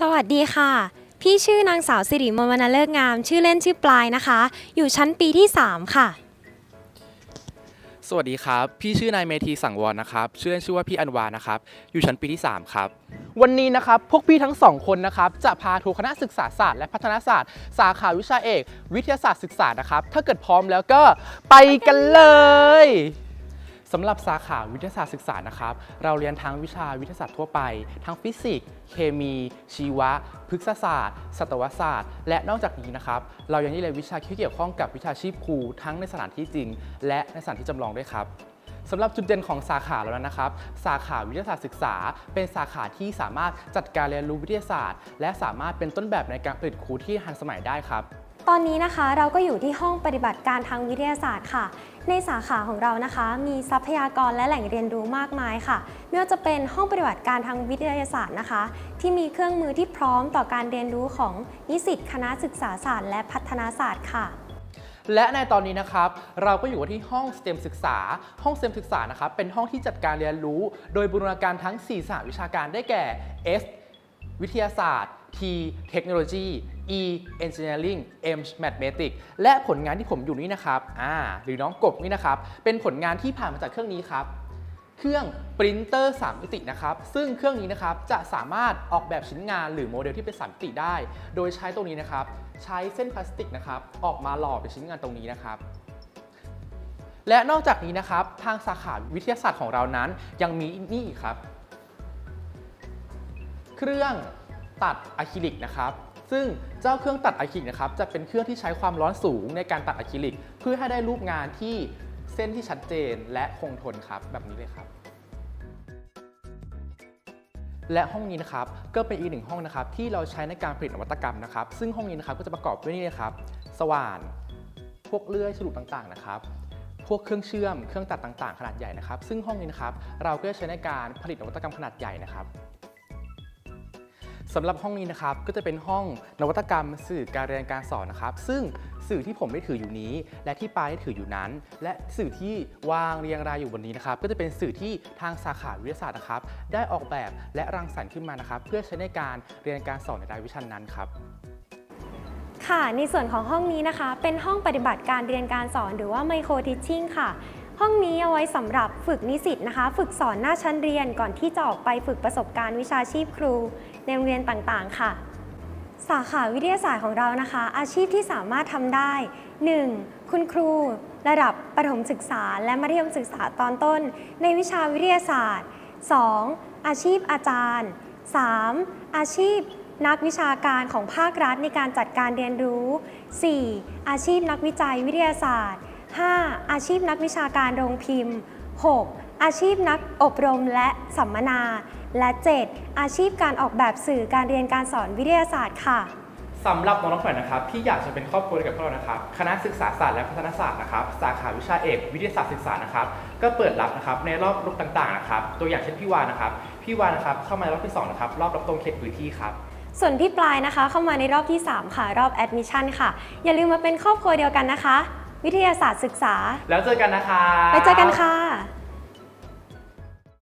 สวัสดีค่ะ พี่ชื่อนางสาวสิริมนวรรณเลิกงาม ชื่อเล่นชื่อปลายนะคะ อยู่ชั้นปีที่ 3 ค่ะ สวัสดีครับ พี่ชื่อนายเมธีสังวรนะครับ ชื่อเล่นชื่อว่าพี่อันวานะครับ อยู่ชั้นปีที่ 3 ครับ วันนี้นะครับพวกพี่ทั้งสองคนนะครับจะพาทัวร์คณะศึกษาศาสตร์และพัฒนาศาสตร์ สาขาวิชาเอก วิทยาศาสตร์ศึกษานะครับ ถ้าเกิดพร้อมแล้วก็ไปกันเลย สำหรับสาขาวิทยาศาสตร์ศึกษานะครับ เราเรียนทั้งวิชาวิทยาศาสตร์ทั่วไป ทั้งฟิสิกส์ เคมี ชีวะ พฤกษศาสตร์ สัตวศาสตร์ และนอกจากนี้นะครับ เรายังได้เรียนวิชาที่เกี่ยวข้องกับวิชาชีพครูทั้งในสถานที่จริง และในสถานที่จำลองด้วยครับสำหรับจุดเด่นของสาขาแล้วนะครับ สาขาวิทยาศาสตร์ศึกษา เป็นสาขาที่สามารถจัดการเรียนรู้วิทยาศาสตร์ และสามารถเป็นต้นแบบในการผลิตครูที่ทันสมัยได้ครับ ตอนนี้นะคะเราก็อยู่ที่ห้องปฏิบัติการทางวิทยาศาสตร์ค่ะ ในสาขาของเรานะคะ มีทรัพยากรและแหล่งเรียนรู้มากมายค่ะไม่ว่าจะเป็นห้องปฏิบัติการทางวิทยาศาสตร์นะคะ ที่มีเครื่องมือที่พร้อมต่อการเรียนรู้ของนิสิตคณะศึกษาศาสตร์และพัฒนาศาสตร์ค่ะและในตอนนี้นะครับเราก็อยู่ที่ห้อง STEM ศึกษา ห้อง STEM ศึกษานะครับเป็นห้องที่จัดการเรียนรู้ โดยบูรณาการทั้ง 4 สาขาวิชาการได้แก่ S วิทยาศาสตร์ T เทคโนโลยี E Engineering M Mathematics และผลงานที่ผมอยู่นี่นะครับอ่าหรือน้องกบนี่นะครับ เป็นผลงานที่ผ่านมาจากเครื่องนี้ครับเครื่องปรินเตอร์3มิตินะครับ ซึ่งเครื่องนี้นะครับจะสามารถออกแบบชิ้นงานหรือโมเดลที่เป็น3มิติได้ โดยใช้ตรงนี้นะครับ ใช้เส้นพลาสติกนะครับ ออกมาหล่อเป็นชิ้นงานตรงนี้นะครับ และนอกจากนี้นะครับ ทางสาขาวิทยาศาสตร์ของเรานั้น ยังมีนี่อีกครับ เครื่อง ตัดอะคริลิกนะครับซึ่งเจ้าเครื่องตัดอะคริลิกนะครับจะเป็นเครื่องที่ใช้ความร้อนสูงในการตัดอะคริลิก เพื่อให้ได้รูปงานที่เส้นที่ชัดเจนและคงทนครับแบบนี้เลยครับ และห้องนี้นะครับก็เป็นอีกหนึ่งห้องนะครับที่เราใช้ในการผลิตนวัตกรรมนะครับ ซึ่งห้องนี้นะครับก็จะประกอบด้วยนี่เลยครับ สว่าน พวกเลื่อยฉลุต่างๆนะครับพวกเครื่องเชื่อม เครื่องตัดต่างๆ ขนาดใหญ่นะครับ ซึ่งห้องนี้นะครับ เราก็จะใช้ในการผลิตนวัตกรรมขนาดใหญ่นะครับ สำหรับห้องนี้นะครับก็จะเป็นห้องนวัตกรรม สื่อการเรียนการสอนนะครับ ซึ่งสื่อที่ผมได้ถืออยู่นี้ และที่ปลายได้ถืออยู่นั้น และสื่อที่วางเรียงรายอยู่บนนี้นะครับ ก็จะเป็นสื่อที่ทางสาขาวิทยาศาสตร์นะครับ ได้ออกแบบและรังสรรค์ขึ้นมานะครับ เพื่อใช้ในการเรียนการสอนในรายวิชานั้นครับค่ะ ในส่วนของห้องนี้นะคะ เป็นห้องปฏิบัติการเรียนการสอนหรือว่า Micro Teaching ค่ะ ห้องนี้เอาไว้สำหรับฝึกนิสิตนะคะ ฝึกสอนหน้าชั้นเรียนก่อนที่จะออกไปฝึกประสบการณ์วิชาชีพครู ในโรงเรียนต่างๆ ค่ะ สาขาวิทยาศาสตร์ของเรานะคะ อาชีพที่สามารถทำได้ 1. คุณครู ระดับประถมศึกษา และมัธยมศึกษาตอนต้น ในวิชาวิทยาศาสตร์ 2. อาชีพอาจารย์ 3. อาชีพนักวิชาการของภาครัฐในการจัดการเรียนรู้ 4. อาชีพนักวิจัยวิทยาศาสตร์ อาชีพนักวิชาการโรงพิมพ์ 6. อาชีพนักอบรมและสัมมนา และ 7. อาชีพการออกแบบสื่อการเรียนการสอนวิทยาศาสตร์ค่ะสำหรับน้องๆฝ่ายนะครับที่อยากจะเป็นครอบครัวเดียวกับพวกเรานะครับคณะศึกษาศาสตร์และพัฒนาศาสตร์นะครับสาขาวิชาเอกวิทยาศาสตร์ศึกษานะครับก็เปิดรับนะครับในรอบรุกต่างๆนะครับตัวอย่างเช่นพี่วานนะครับพี่วานนะครับเข้ามาในรอบที่สองนะครับรอบรับตรงเขตพื้นที่ครับส่วนพี่ปลายนะคะ เข้ามาในรอบที่ 3 ค่ะรอบแอดมิชชั่นค่ะอย่าลืมมาเป็นครอบครัวเดียวกันนะคะ วิทยาศาสตร์ศึกษา แล้วเจอกันนะคะ ไปเจอกันค่ะ